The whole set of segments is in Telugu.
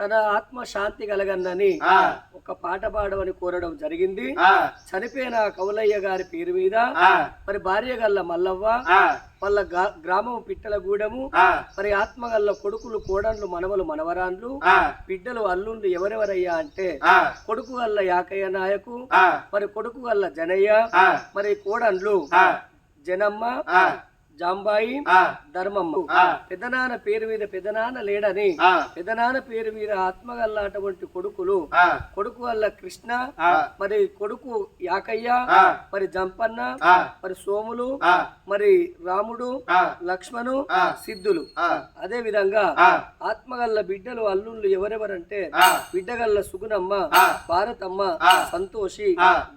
తన ఆత్మ శాంతి కలగన్నని ఒక పాట పాడమని కోరడం జరిగింది. చనిపోయిన కౌలయ్య గారి పేరు మీద మరి భార్య గల్ల మల్లవ్వ వాళ్ళ గ్రామం పిట్టలగూడెము మరి ఆత్మ గల్ల కొడుకులు కోడన్లు మనవలు మనవరాన్లు బిడ్డలు అల్లుండ్లు ఎవరెవరయ్యా అంటే కొడుకు గల్ల యాకయ్య నాయకు మరి కొడుకు గల్ల జనయ్య మరి కోడన్లు జనమ్మ జాంబాయి ధర్మమ్మ. పెద్దనాన్న పేరు మీద పెద్దనాన్న లేడని పెద్దనాన్న పేరు మీద ఆత్మగల్ల అటువంటి కొడుకులు. కొడుకు వల్ల కృష్ణ మరి కొడుకు యాకయ్య మరి జంపన్న మరి సోములు మరి రాముడు లక్ష్మణు సిద్ధులు. అదే విధంగా ఆత్మగల్ల బిడ్డలు అల్లుళ్ళు ఎవరెవరంటే బిడ్డగల్ల సుగుణమ్మ భారతమ్మ సంతోషి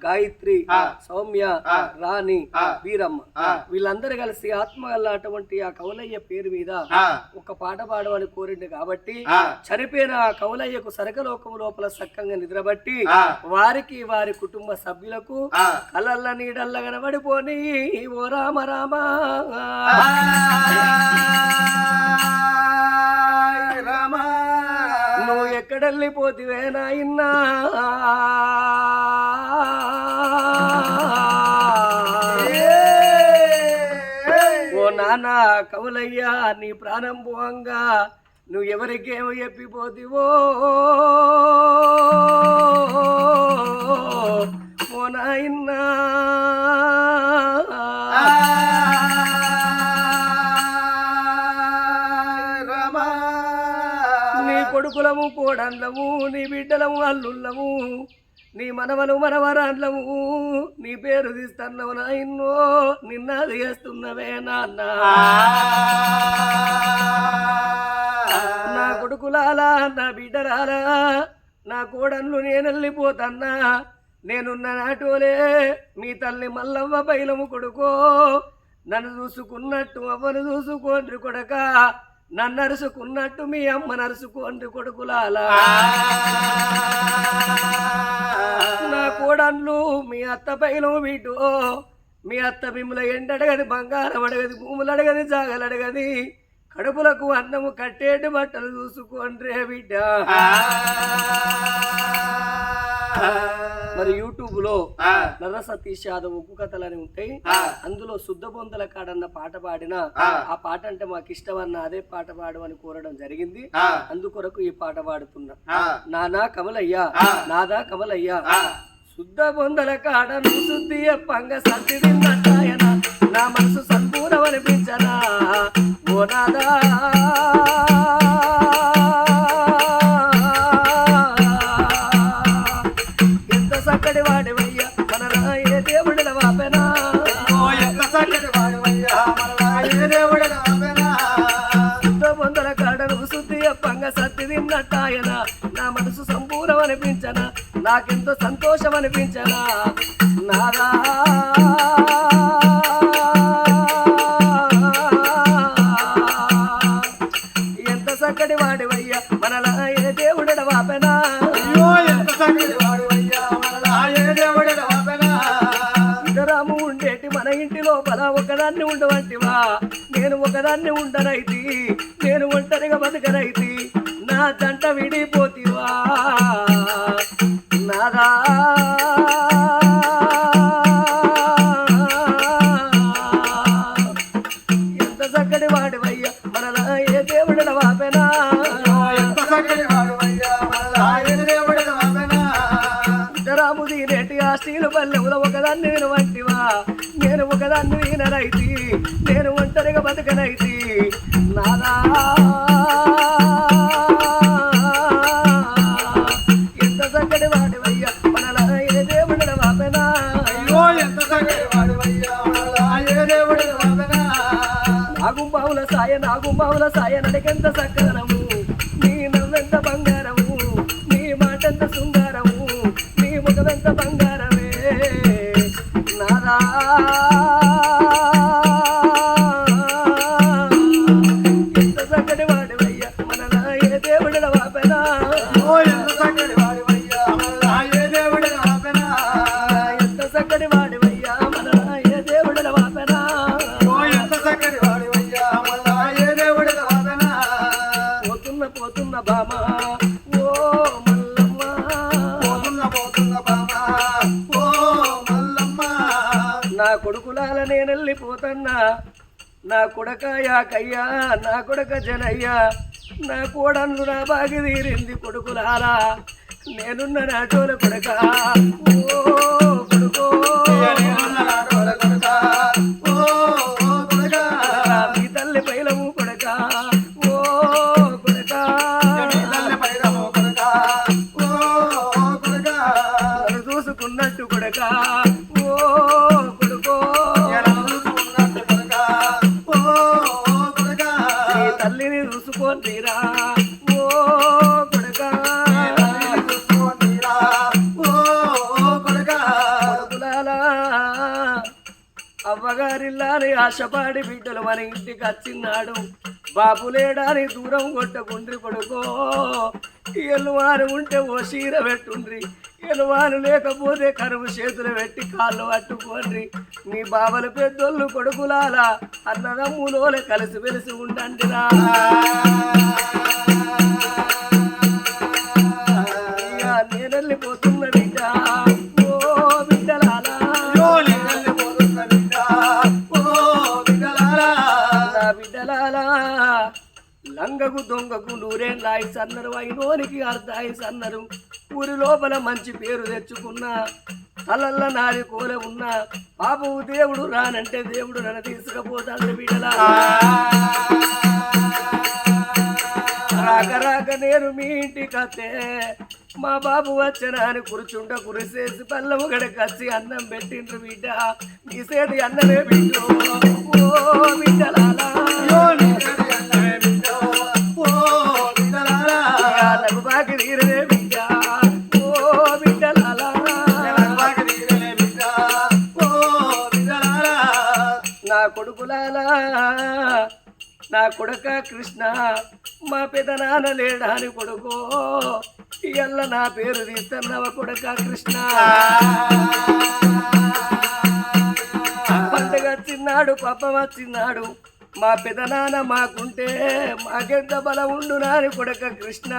గాయత్రి సౌమ్య రాణి వీరమ్మ. వీళ్ళందరూ కలిసి ఆత్మగల్ల అటువంటి ఆ కౌలయ్య పేరు మీద ఒక పాట పాడమని కోరింది కాబట్టి చనిపోయిన ఆ కౌలయ్యకు సరకలోకము లోపల సక్కంగా నిద్రబట్టి వారికి వారి కుటుంబ సభ్యులకు కలల్ల నీడల్ల కనబడిపోని ఓ రామ రామ. నువ్వు ఎక్కడెళ్ళిపోతివే నాయన్నా? నాన్న కవులయ్యా నీ ప్రాణం పోంగా నువ్వు ఎవరికేమో చెప్పిపోతివో. ఓ నాయన్నా. నీ కొడుకులము కోడళ్ళము నీ బిడ్డలము అల్లుళ్ళము. నీ మనవలు మనవరాళ్ళము నీ పేరు తీస్తున్నావు నాయన్నో నిన్న చేస్తున్నవే నాన్న. నా కొడుకులాలా నా బిడ్డరాలా నా కోడన్లు నేను వెళ్ళిపోతన్నా నేనున్న నాటోలే మీ తల్లి మల్లవ్వ బయలము కొడుకో. నన్ను చూసుకున్నట్టు అవ్వను చూసుకోండి కొడక. నన్ను అరుసుకున్నట్టు మీ అమ్మ నరుసుకోండి కొడుకులాలా కోడన్లు మీ అత్త పైన వీటు మీ అత్త మిమ్మల ఎండడగది బంగారం అడగది భూములు అడగది జాగలు అడగది కడుపులకు అన్నము కట్టేటి బట్టలు చూసుకోండి బిడ్డ. మరి యూట్యూబ్లో నర్ర సతీష్ యాదవ్ ఉక్కు కథలు అని ఉంటాయి అందులో శుద్ధ బొందల కాడన్న పాట పాడిన ఆ. పాట అంటే మాకు ఇష్టమన్న అదే పాట పాడమని కోరడం జరిగింది. అందుకొరకు ఈ పాట పాడుతున్నా. నానా కమలయ్య నాదా కమలయ్య శుద్ధ బొందల కాడను శుద్ధి పంగ సత్తి తిన్నట్టాయన నా మనసు సంపూర్ణమనిపించనా ఓ నాదా! ఎంత చక్కటి వాడివయ్యా మన రాయే దేవుడిన వాపెనా? శుద్ధ బొందల కాడను శుద్ధి పంగ సత్తి తిన్నట్టాయన నాకెంతో సంతోషం అనిపించనా? నాదా? ఎంత చక్కటి వాడివయ్యా మనలా ఏ దేవుడడ వాపెనా? ఇద్దరాము ఉండేటి మన ఇంటి లోపల ఒకదాన్ని ఉండవంటివా? నేను ఒకదాన్ని ఉండనైతి నేను ఒంటరిగా బతకనైతి. నా జంట విడిపోతివా ఎంత చక్కటి వాడివయ్యా మనలా ఏ దేవుడడ వాపెనా? దీనేటి ఆ స్టీలు పల్లెముల ఒకదాన్ని వినవంటివా? నేను ఒకదాన్ని వినరైతి నేను ఒంటరిగా బతకనైతి నాగుంబావుల సాయ నాగుంబావుల సాయ నడికెంత సక్కదనము కొడుకులాల నేనెళ్ళిపోతన్నా. నా కొడక యాకయ్యా నా కొడక జనయ్యా నా కోడన్లు నా బాగి తీరింది కొడుకులారా. నేనున్న నా చోల కొడక. ఓ ఆశపాడి బిడ్డలు మన ఇంటికి వచ్చిన్నాడు బాబు లేడాని దూరం కొట్టకుండ్రి కొడుకో. ఎలువారు ఉంటే ఓ చీర పెట్టుండ్రి. ఎలువారు లేకపోతే కరువు చేతులు పెట్టి కాళ్ళు పట్టుకోండి మీ బావల పెద్దోళ్ళు కొడుకులాలా అన్నదమ్ములోల కలిసి వెలిసి ఉండండిరా. నూరేం అన్నారు అయినోనికి అర్ధాయిస్ అన్నారు ఊరి లోపల మంచి పేరు తెచ్చుకున్న తలల్ల నారి కోల ఉన్న పాపవు దేవుడు రానంటే దేవుడు నన్ను తీసుకుపోతాడు బిడ్డలా. రాక రాక నేను మీ ఇంటికతే మా బాబు వచ్చిన అని కూర్చుంట కురిసేసి పల్లము గడకచ్చి అన్నం పెట్టిండ్రు బిడ్డ. మీ సేది అన్నమే బిడ్డ ఓ బిడ్డలాలా కొడుకులాలా నా కొడుక కృష్ణ మా పెదనాన్న లేడాని కొడుకు. ఇయ్యల్ల నా పేరు తీస్తున్నావ కొడుక కృష్ణ. పండుగ వచ్చిన్నాడు పప్ప వచ్చిన్నాడు మా పెదనాన్న మాకుంటే మాకెంత బలం ఉండు నాని కొడుక కృష్ణ.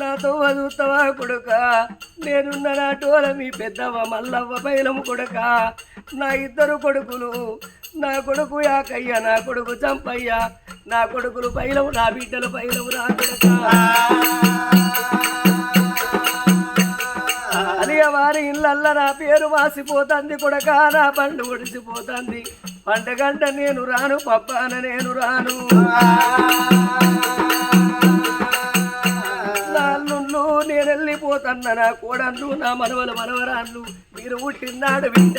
నాతో వదులుతావా కొడుక? నేనున్న నా టోల మీ పెద్దవ మల్లవ్వ బయలం కొడుక. నా ఇద్దరు కొడుకులు నా కొడుకు యాకయ్య నా కొడుకు చంపయ్య నా కొడుకులు పైలవు నా బిడ్డలు పైలవు నా కొడుక అని వారి ఇళ్ళల్ల నా పేరు మాసిపోతుంది కొడక నా పండు ఒడిసిపోతుంది. పండగంట నేను రాను పప్పాన నేను రాను. నా నేను వెళ్ళిపోతున్న నా కోడళ్ళు నా మనవల మనవరాళ్ళు మీరు పుట్టినాడు బిడ్డ.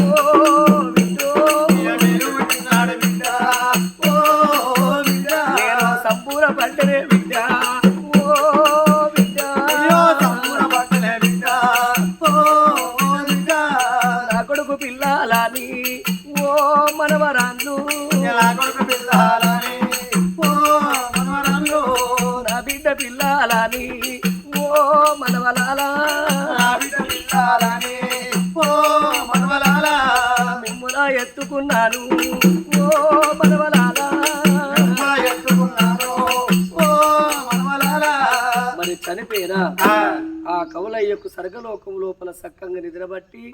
ఓ పిల్లాలని ఓ కొడుకు పిల్లాలని ఓ మనవరాళ్ళు. నా బిడ్డ పిల్లాలని ఓ మనవలాలా. పిల్లాలని ఓ మనవలాలా. మిమ్ములా ఎత్తుకున్నాను ఓ మనవలాలా. ఎత్తుకున్నాను ఓ మనవలాలా. మరి చనిపోయినా కవులయ్యకు సర్గలోకం లోపల సక్కంగా నిద్రబట్టి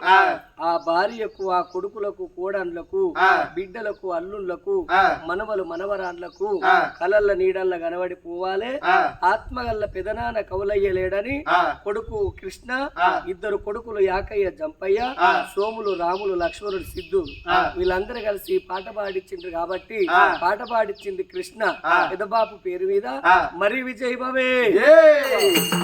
ఆ, భార్యకు ఆ కొడుకులకు కోడన్లకు. బిడ్డలకు అల్లుళ్ళకు. మనవలు మనవరాన్లకు ఆ. కలల్ల నీడల్ల కనబడి పోవాలే. ఆత్మగల్ల పెదనాన్న కవులయ్య లేడని. కొడుకు కృష్ణ. ఇద్దరు కొడుకులు యాకయ్య జంపయ్య. సోములు రాములు లక్ష్మణుడు సిద్ధు. వీళ్ళందరూ కలిసి పాట పాడిచ్చిండ్రు కాబట్టి. పాట పాడిచ్చింది కృష్ణ. పెదబాపు పేరు మీద. మరి విజయభవే